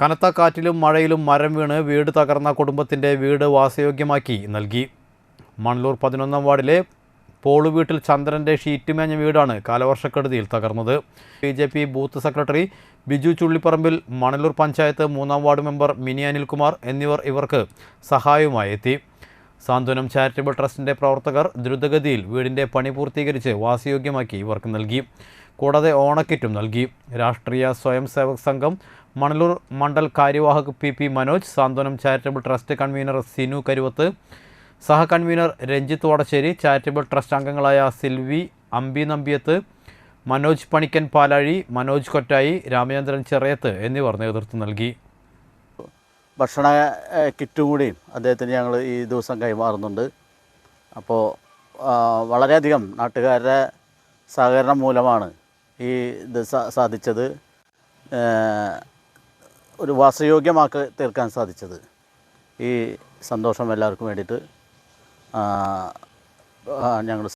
കനത്ത കാറ്റിലും മഴയിലും മരം വീണ് വീട് തകർന്ന കുടുംബത്തിന്റെ വീട് വാസയോഗ്യമാക്കി നൽകി. മണലൂർ പതിനൊന്നാം വാർഡിലെ പോളു വീട്ടിൽ ചന്ദ്രന്റെ ഷീറ്റ് മേഞ്ഞ വീടാണ് കാലവർഷക്കെടുതിയിൽ തകർന്നത്. B J P booth secretary Biju Chullipparambil Manalur panchayat മൂന്നാം വാർഡ് മെമ്പർ മിനി അനിൽകുമാർ എന്നിവർ ഇവർക്ക് സഹായവുമായി എത്തി. സാന്ത്വനം ചാരിറ്റബിൾ ട്രസ്റ്റിന്റെ പ്രവർത്തകർ ദ്രുതഗതിയിൽ വീടിന്റെ പണി പൂർത്തീകരിച്ച് വാസയോഗ്യമാക്കി ഇവർക്ക് നൽകി. കൂടാതെ ഓണക്കിറ്റും നൽകി. Rashtriya Swayam Sevak Sangh Manalur Mandal കാര്യവാഹക് P P Manoj Santhwanam charitable trust convener Sinu Karuvath സഹ convener Ranjith Vadasseri charitable trust അംഗങ്ങളായ സിൽവി അമ്പി നമ്പിയത്ത് മനോജ് പണിക്കൻ പാലാഴി മനോജ് കൊറ്റായി രാമചന്ദ്രൻ ചെറിയത്ത് എന്നിവർ നേതൃത്വം നൽകി. ഭക്ഷണ കിറ്റും കൂടിയും അദ്ദേഹത്തിന് ഞങ്ങൾ ഈ ദിവസം കൈമാറുന്നുണ്ട്. അപ്പോൾ വളരെയധികം നാട്ടുകാരുടെ സഹകരണം മൂലമാണ് ഈ ഇത് സാധിച്ചത്. ഒരു വാസയോഗ്യമാക്കി തീർക്കാൻ സാധിച്ചത്. ഈ സന്തോഷം എല്ലാവർക്കും വേണ്ടിയിട്ട് ഞങ്ങൾ